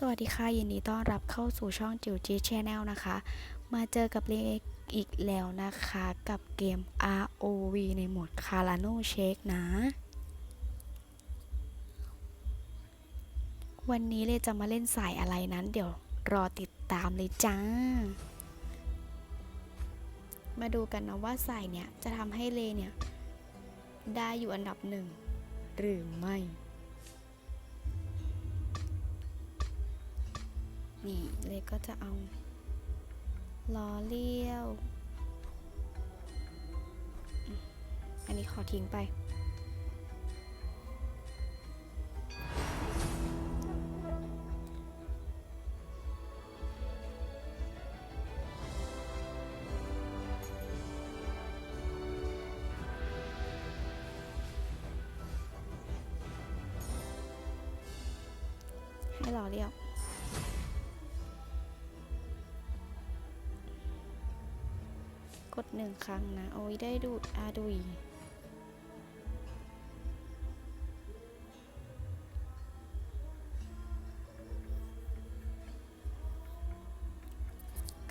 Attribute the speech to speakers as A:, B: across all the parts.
A: สวัสดีค่ะยินดีต้อนรับเข้าสู่ช่องจิ๋วจีชแนลนะคะ มาเจอกับเลขอีกแล้วนะคะ กับเกม ROV ในโหมด Carano Shake นะ วันนี้เลจะมาเล่นสายอะไรนั้น เดี๋ยวรอติดตามเลยจ้า มาดูกันนะว่าสายเนี่ย จะทำให้เลเนี่ย ได้อยู่อันดับหนึ่ง หรือไม่ นี่เลยก็จะเอาล้อเลี้ยว อันนี้ขอทิ้งไปให้ล้อเลี้ยวก หนึ่งครั้งนะ โอ้ยได้ดูดอาดุย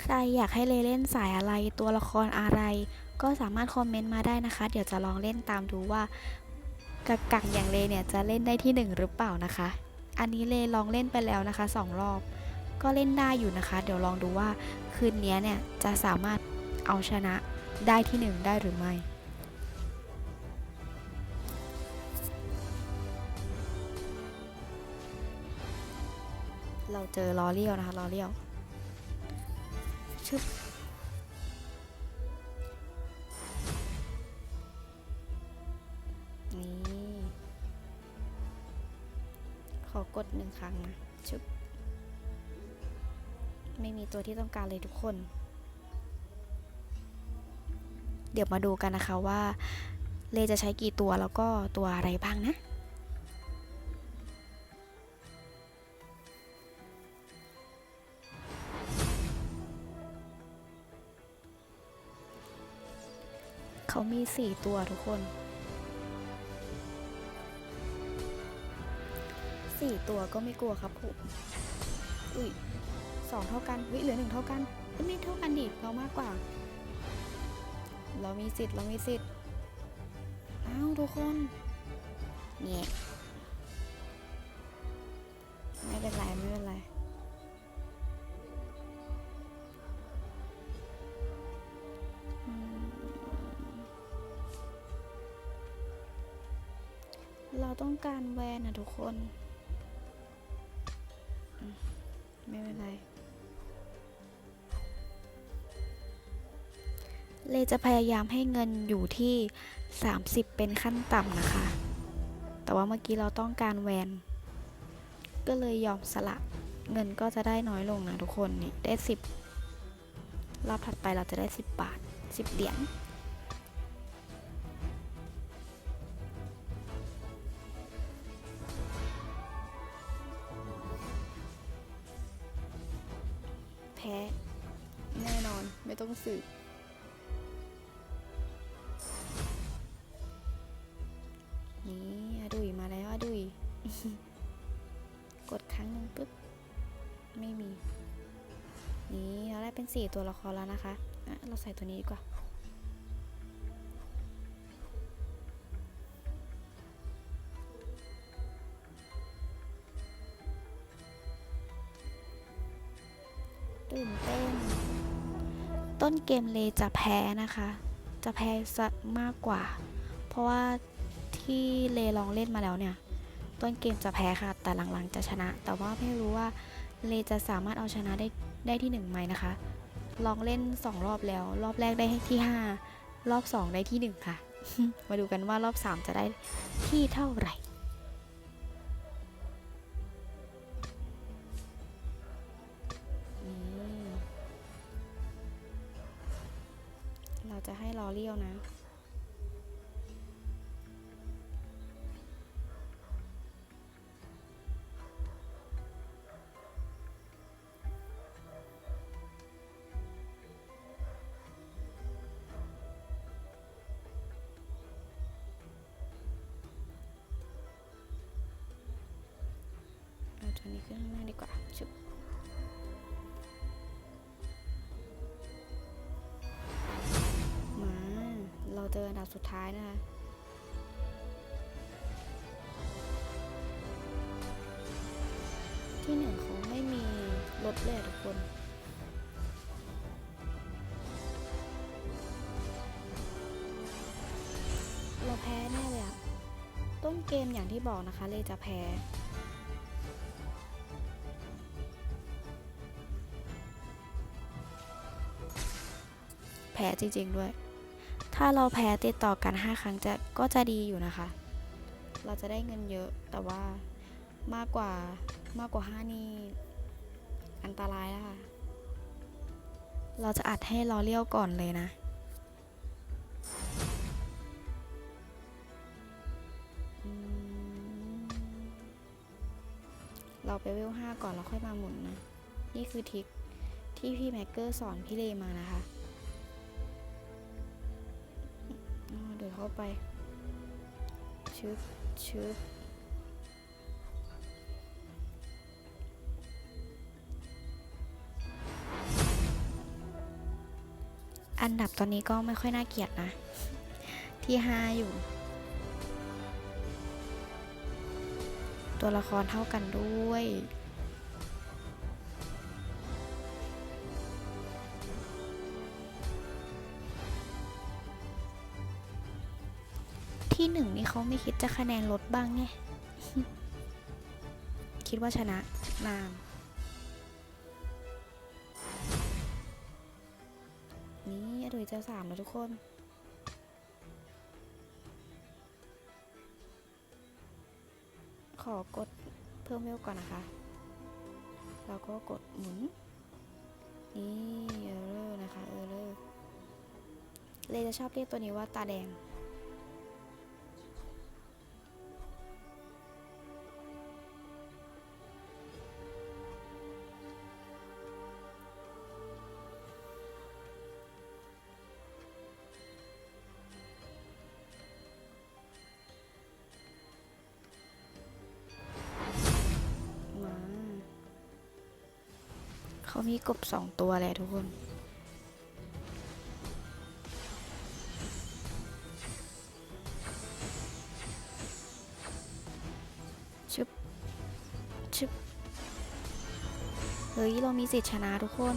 A: ใครอยากให้เลเล่นสายอะไรตัวละครอะไร ก็สามารถคอมเมนต์มาได้นะคะ เดี๋ยวจะลองเล่นตามดูว่ากักกังอย่างเลเนี่ยจะเล่นได้ที่หนึ่งหรือเปล่านะคะ อันนี้เลลองเล่นไปแล้วนะคะสองรอบ ก็เล่นได้อยู่นะคะ เดี๋ยวลองดูว่าคืนนี้เนี่ยจะสามารถเอาชนะ ได้ที่หนึ่งได้หรือไม่ เราเจอล้อเลี้ยวนะคะล้อเลี้ยวชึบนี่ ขอกดหนึ่งครั้งนะชึบไม่มีตัวที่ต้องการเลยทุกคน เดี๋ยวมาดูกันนะคะว่าเลจะใช้กี่ตัวแล้วก็ตัวอะไรบ้างนะเขามีสี่ตัวทุกคนสี่ตัวก็ไม่กลัวครับผม อุ้ยสองเท่ากันวิเหลือหนึ่งเท่ากันไม่เท่ากันดิเรามากกว่า เรามีสิทธิ์ เรามีสิทธิ์ อ้าวทุกคนเนี่ยไม่เป็นไร ไม่เป็นไรเราต้องการแวนนะทุกคน ไม่เป็นไร เลจะพยายามให้เงินอยู่ที่ 30 เป็นขั้นต่ำนะคะ แต่ว่าเมื่อกี้เราต้องการแวน ก็เลยยอมสละ เงินก็จะได้น้อยลงนะทุกคนนี่ได้ 10 รอบถัดไปเราจะได้ 10 บาท 10เหรียญแพ้แน่นอนไม่ต้องสืบ ตัวละครแล้วนะคะ เราใส่ตัวนี้ดีกว่า ตื่นเต้น ต้นเกมเลจะแพ้นะคะ จะแพ้ซะมากกว่า เพราะว่าที่เลลองเล่นมาแล้วเนี่ย ต้นเกมจะแพ้ค่ะ แต่หลังๆจะชนะ แต่ว่าไม่รู้ว่าเลจะสามารถเอาชนะได้ได้ที่หนึ่งไหมนะคะ ลองเล่นสองรอบแล้ว รอบแรกได้ที่ห้ารอบสองได้ที่หนึ่งค่ะ มาดูกันว่ารอบสามจะได้ที่เท่าไหร่ ขึ้นข้างหน้าดีกว่าชุบมา เราเจออันดับสุดท้ายนะคะที่หนึ่งเขาไม่มีรถเลยทุกคนเราแพ้แน่เลยอะต้นเกมอย่างที่บอกนะคะ เลยจะแพ้ พ้จริง ๆด้วย ถ้าเราแพ้ติดต่อกัน 5 ครั้งจะก็จะดีอยู่นะคะ เราจะได้เงินเยอะแต่ว่ามากกว่ามากกว่า 5 นี่ อันตรายแล้วค่ะ เราจะอัดให้ล้อเลี้ยวก่อนเลยนะเราไปเวลห้าก่อนแล้วค่อยมาหมุนนะ นี่คือทิคที่พี่แม็กเกอร์สอนพี่เลมานะคะ เข้าไปชึบชึบอันดับตอนนี้ก็ไม่ค่อยน่าเกลียดนะ ที่ห้าอยู่ ตัวละครเท่ากันด้วย เขาไม่คิดจะคะแนนลดบ้างไง คิดว่าชนะนามนี่อดุยเจอสามแล้วทุกคนขอกดเพิ่มเวลก่อนนะคะ แล้วก็กดหมุน นี่เออเลอร์นะคะ เออเลอร์เลยจะชอบเรียกตัวนี้ว่าตาแดง เขามีกบสองตัวแหละทุกคนชึบชึบเฮ้ย เรามีสิทธิ์ชนะทุกคน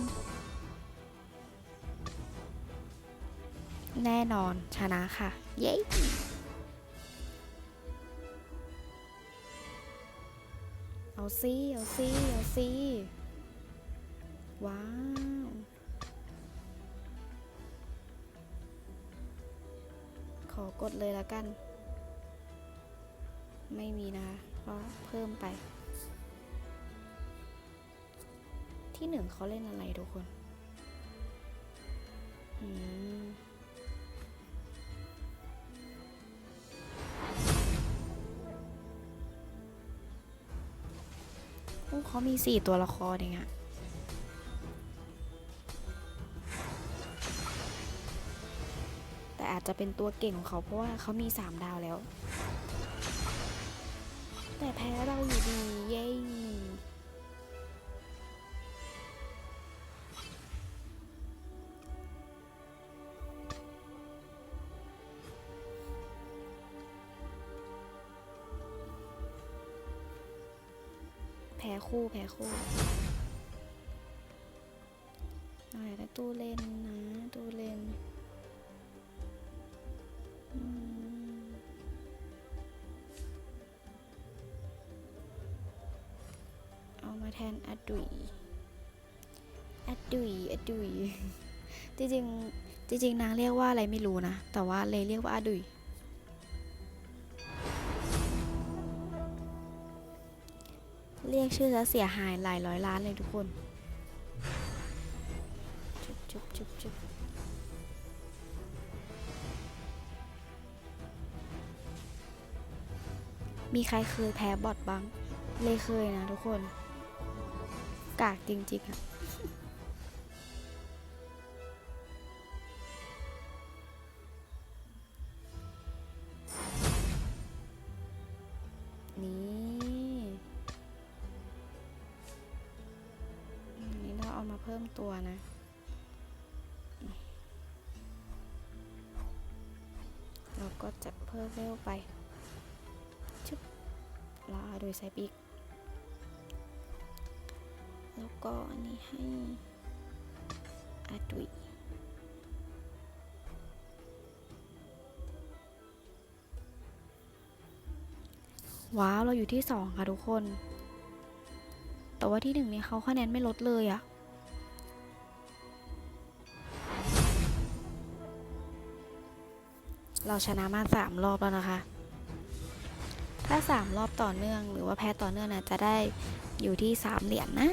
A: แน่นอนชนะค่ะ เย้เอาซิเอาซิเอาซิ ว้าว ขอกดเลยแล้วกัน ไม่มีนะคะก็เพิ่มไป ที่หนึ่งเขาเล่นอะไรทุกคน อืมเขามีสี่ตัวละครเองอะ จะเป็นตัวเก่งของเขาเพราะว่าเขามีสามดาวแล้ว แต่แพ้เราอยู่ดี เย้แพ้คู่แพ้คู่หน่อยนะตู้เล่นนะตู้เล่น ทนอดุยอดุยอดุยจริงจริงนางเรียกว่าอะไรไม่รู้นะ แต่ว่าเลยเรียกว่าอดุยเรียกชื่อแล้วเสียหายหลายร้อยล้านเลยทุกคนจุบจุบจุบจุบมีใครเคยแพ้บอทบ้าง เลยเคยนะทุกคน กากจริงๆอะนี่เอามาเพิ่มตัวนะ เราก็จะเพิ่มเร็วไป ชึบลาโดยใส่ปีก แล้วก็อันนี้ให้อาดุยว้าว เราอยู่ที่สองค่ะทุกคน แต่ว่าที่หนึ่งเนี่ยเขาคะแนนไม่ลดเลยอะเราชนะมาสามรอบแล้วนะคะ ถ้าสามรอบต่อเนื่องหรือว่าแพ้ต่อเนื่องนะจะได้อยู่ที่สามเหรียญนะ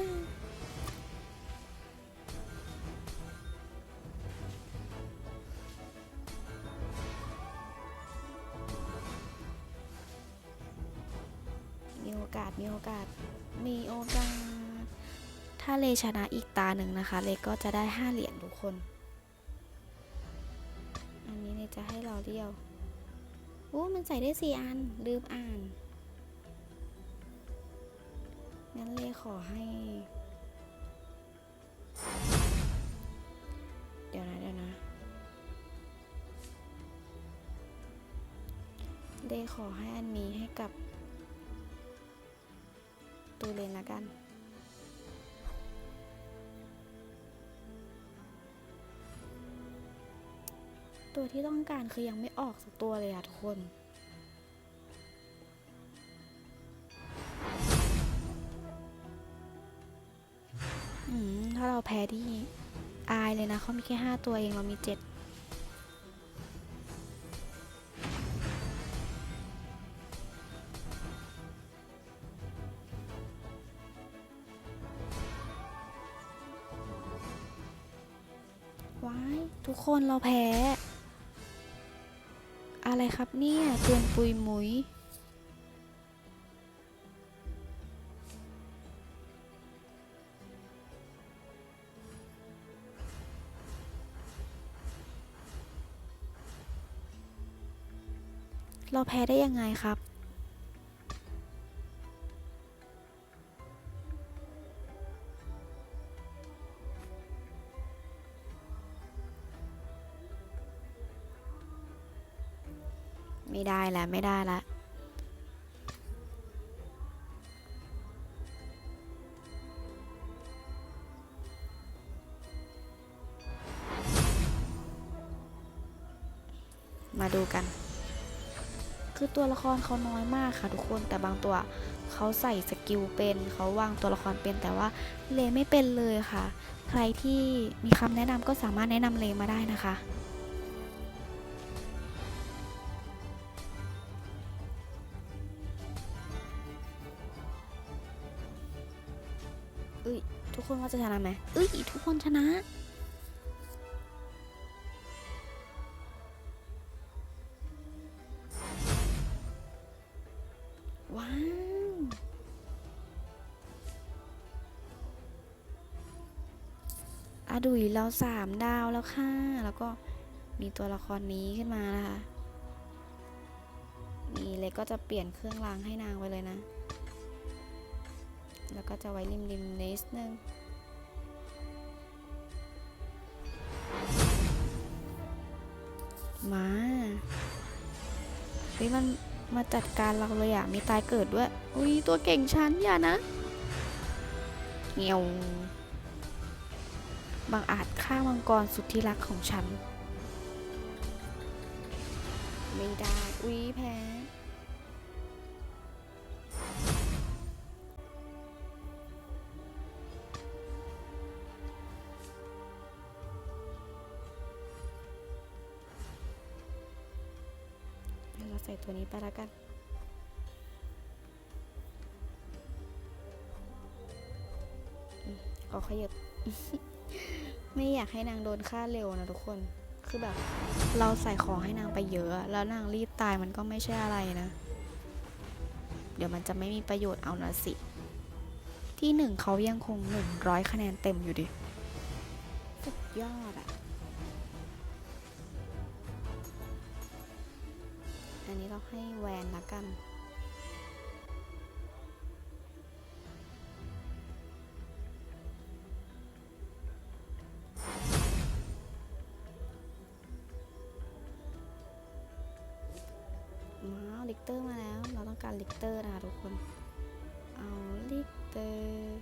A: ชนะอีกตาหนึ่งนะคะ เลก็จะได้ห้าเหรียญทุกคน อันนี้เลจะให้เราเดียวโอ้มันใส่ได้สี่อัน ลืมอ่าน งั้นเลขอให้ เดี๋ยวนะเดี๋ยวนะ เลขอให้อันนี้ให้กับตูเลนละกัน ตัวที่ต้องการคือยังไม่ออกสักตัวเลยอะทุกคนอืมถ้าเราแพ้ที่อายเลยนะเขามีแค่ห้าตัวเองเรามีเจ็ดว้าย ทุกคนเราแพ้ ครับเนี่ยเกินปุยมุยเราแพ้ได้ยังไงครับ แล้วไม่ได้ละมาดูกัน คือตัวละครเขาน้อยมากค่ะทุกคน แต่บางตัวเขาใส่สกิลเป็น เขาวางตัวละครเป็น แต่ว่าเลไม่เป็นเลยค่ะ ใครที่มีคำแนะนำก็สามารถแนะนำเลมาได้นะคะ คนว่าจะชนะไหมเอ้ยทุกคนชนะว้าวอะดุยเราสามดาวแล้วค่ะ แล้วก็มีตัวละครนี้ขึ้นมานะคะ นี่เลยก็จะเปลี่ยนเครื่องรางให้นางไปเลยนะ แล้วก็จะไว้ริมริมนิดนึง มาเฮ้ยมันมาจัดการเราเลยอะมีตายเกิดด้วย อุ้ยตัวเก่งฉันอย่านะเงียวบางอาจฆ่ามังกรสุดที่รักของฉัน ไม่ได้ อุ้ยแพ้ ตัวนี้ไปล้วกันอืมขอขยับ ไม่อยากให้นางโดนฆ่าเร็วนะทุกคน คือแบบ เราใส่ของให้นางไปเยอะ แล้วนางรีบตายมันก็ไม่ใช่อะไรนะ เดี๋ยวมันจะไม่มีประโยชน์เอานะสิ ที่หนึ่งเขายังคงหนึ่งร้อยคะแนนเต็มอยู่ดิ สุดยอดอะ นนี้เราให้แวนละกันมาลิกเตอร์มาแล้ว เราต้องการลิกเตอร์นะะทุกคน เอาลิกเตอร์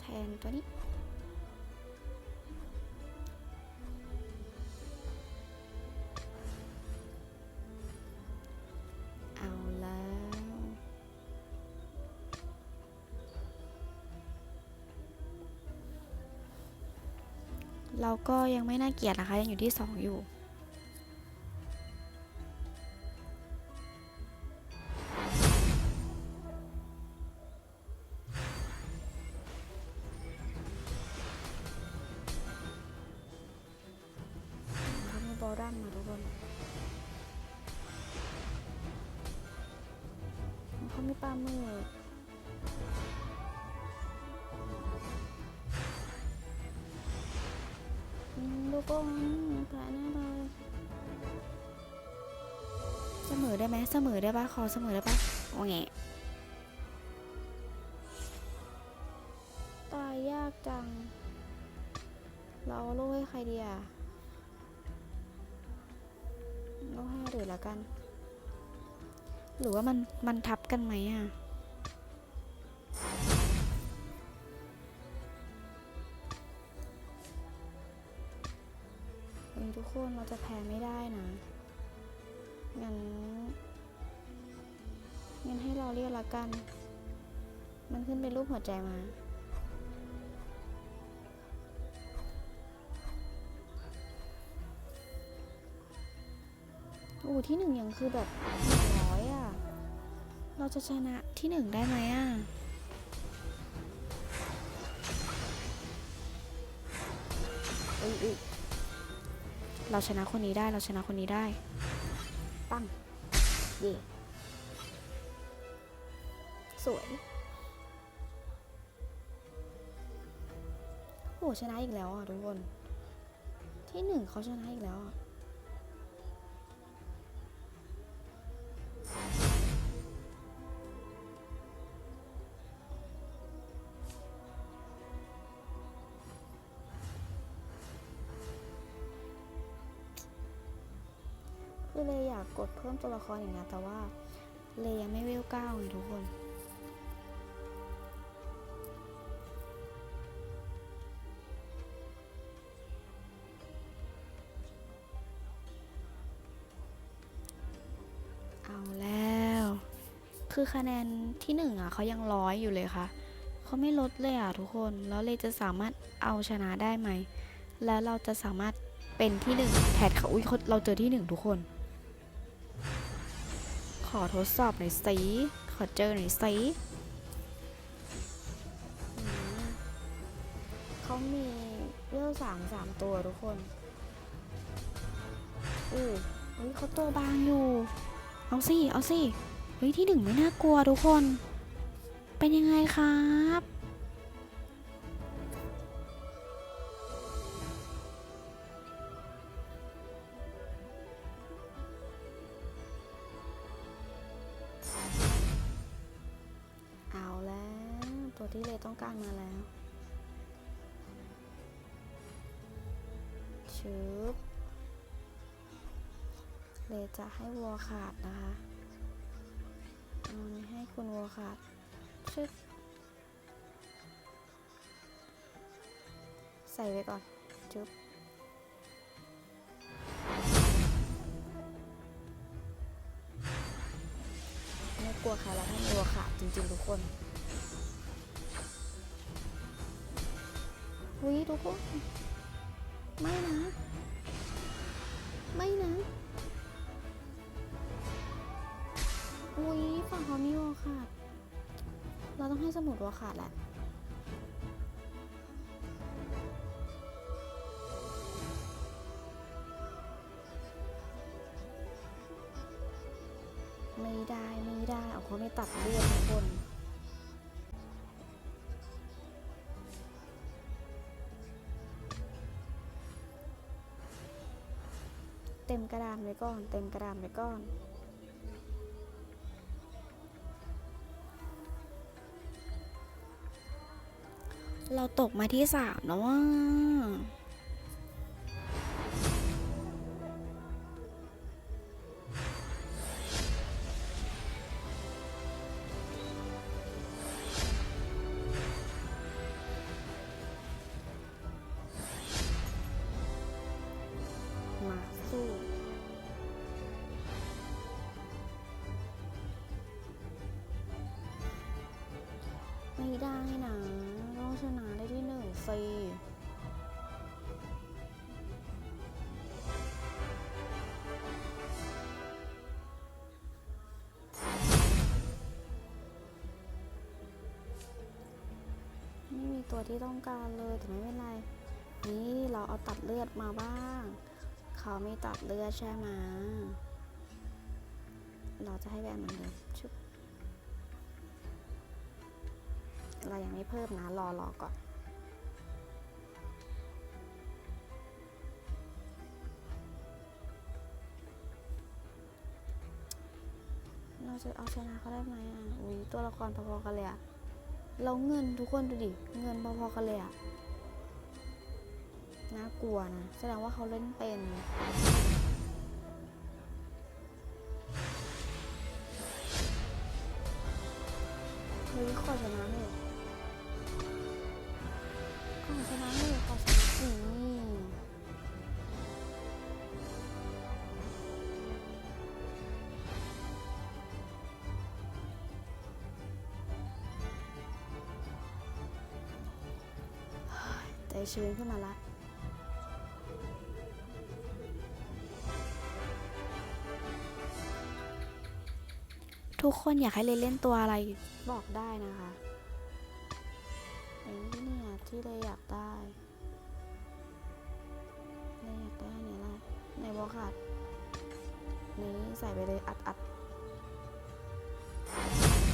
A: แทนตัวนี้ เราก็ยังไม่น่าเกลียดนะคะ ยังอยู่ที่สองอยู่ อได้ไหมเสมอได้ปะขอเสมอได้ปะโอเคตายยากจัง เราเอาลูกให้ใครดีอะเราให้เดือละกัน หรือว่ามันมันทับกันไหมอะเฮ้ยทุกคนเราจะแพ้ไม่ได้นะ งั้นงั้นให้เราเรียกละกัน มันขึ้นเป็นรูปหัวใจมา โอ้ที่หนึ่งยังคือแบบร้อยอะ เราจะชนะที่หนึ่งได้ไหมอะอ้ยเอ้ยเราชนะคนนี้ได้ เราชนะคนนี้ได้ ปังเย่สวย โอ้ชนะอีกแล้วอะทุกคน ที่หนึ่งเขาชนะอีกแล้วอะ คือเลยอยากกดเพิ่มตัวละครอย่างนี้แต่ว่าเลยยังไม่เวลเก้าไงทุกคน เอาแล้ว คือคะแนนที่หนึ่งอะเขายังร้อยอยู่เลยค่ะเขาไม่ลดเลยอะทุกคน แล้วเลยจะสามารถเอาชนะได้ไหม แล้วเราจะสามารถเป็นที่หนึ่งแทเขาอุ้ยเราเจอที่หนึ่งทุกคน อทดสอบหน่อยสิ ขอเจอหน่อยสิอืมเขามีเวลสามสามตัวทุกคนอู้เฮ้ยเขาตัวบางอยู่ เอาสิ เอาสิ เฮ้ยที่หนึ่งไม่น่ากลัวทุกคน เป็นยังไงครับ ที่เลต้องการมาแล้วชึบเลจะให้วัวขาดนะคะเอาอันนี้ให้คุณวัวขาดชึบใส่ไว้ก่อนชึบไม่กลัวใครแล้วให้วัวขาดจริงๆทุกคน อุ้ยทุกคนไม่นะ ไม่นะ อุ้ยฝั่งเขามีวอลขาดเราต้องให้สมุดวอลขาดแหละไม่ได้ ไม่ได้เอาเขาไม่ตัดเลือดทุกคน ระดานไว้ก่อน เต็มกระดานไว้ก่อน เราตกมาที่สามแล้วว่า ได้นะต้องชนะได้ที่หนึ่งสิไม่มีตัวที่ต้องการเลยแต่ไม่เป็นไร นี่เราเอาตัดเลือดมาบ้าง เขาไม่ตัดเลือดใช่ไหมเราจะให้แบนเหมือนเดิม เรายังไม่เพิ่มนะรอรอก่อนเราจะเอาชนะเขาได้ไหมอะอุ้ยตัวละครพอๆกันเลยอะเราเงินทุกคนดูดิ เงินพอๆกันเลยอะน่ากลัวนะ แสดงว่าเขาเล่นเป็นเฮ้ยขอชนะเลย ชื้นขึ้นมาละทุกคนอยากให้เลเล่นตัวอะไรบอกได้นะคะไอ้นี่เนี่ยที่เลยอยากได้เลยอยากได้เนี่ยอะในบอขาดนี้ใส่ไปเลยอัดอัด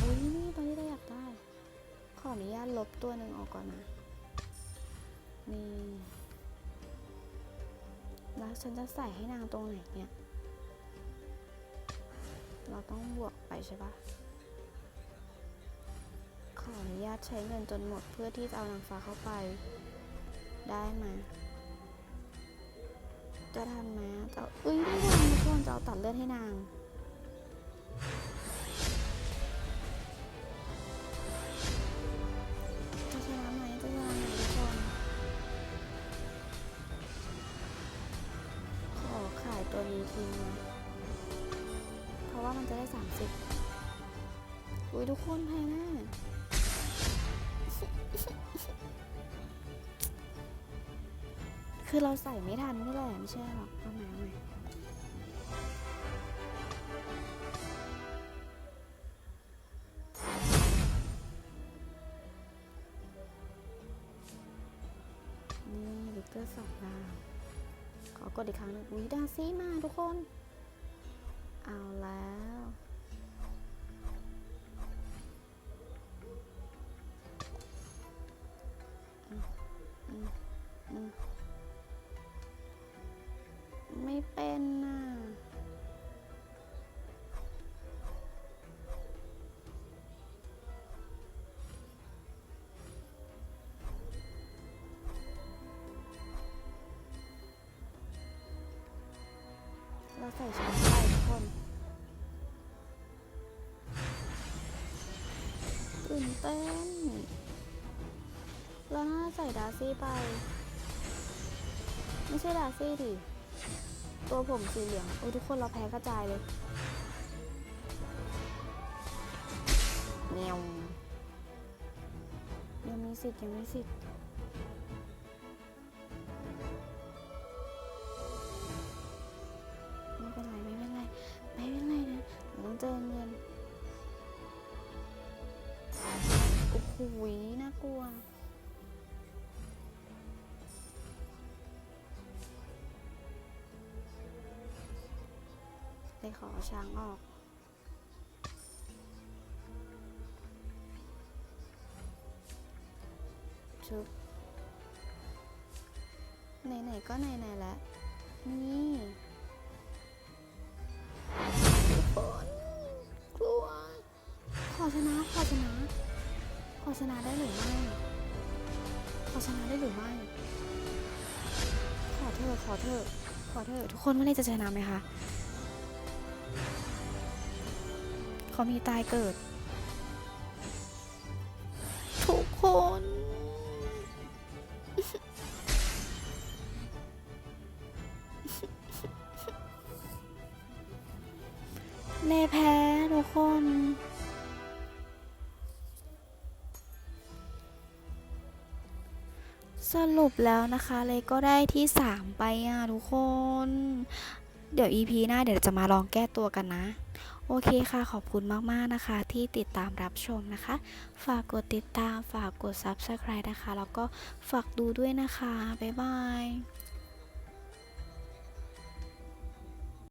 A: อุ้ยนี่ตัวที่เราอยากได้ ขออนุญาตลบตัวหนึ่งออกก่อนนะ นี่ แล้วฉันจะใส่ให้นางตรงไหนเนี่ย เราต้องบวกไปใช่ปะขออนุญาตใช้เงินจนหมดเพื่อที่จะเอานางฟ้าเข้าไป ได้ไหมจะทันไหมจะเอาเอ้ยไม่ทันทุกคนจะเอาตัดเลือดให้นาง ทุกคนแพ้แน่คือเราใส่ไม่ทันนี่แหละไม่ใช่หรอกเอามาใหม่นี่ลิกเตอร์สองดาว ขอกดอีกครั้งหนึงอุ้ยดาซี่มาทุกคน เอาแล้ว ใส่ช้อนไปทุกคนตื่นเต้นเราน่าใส่ดาซี่ไป ไม่ใช่ดาซี่ดิ ตัวผมสีเหลือง โอ้ทุกคนเราแพ้กระจายเลยเมียวยังมีสิทธิ์ยังมีสิทธิ์ กลัวเลยขอช้างออก ชุบ ไหน ๆ ก็ไหน ๆ แล้ว นี่ทุกคนกลัว ขอชนะ ขอชนะ อชนะได้หรือไม่ ขอชนะได้หรือไม่ ขอเธอ ขอเธอ ขอเธอ ทุกคนว่าเลจะชนะไหมคะเขามีตายเกิด ทุกคน รุปแล้วนะคะเลยก็ได้ที่ 3 ไปอะทุกคน เดี๋ยว EP หน้าเดี๋ยวจะมาลองแก้ตัวกันนะ โอเคค่ะขอบคุณมาก ๆ นะคะ ที่ติดตามรับชมนะคะ ฝากกดติดตามฝากกด Subscribe นะคะ แล้วก็ฝากดูด้วยนะคะ บ๊ายบาย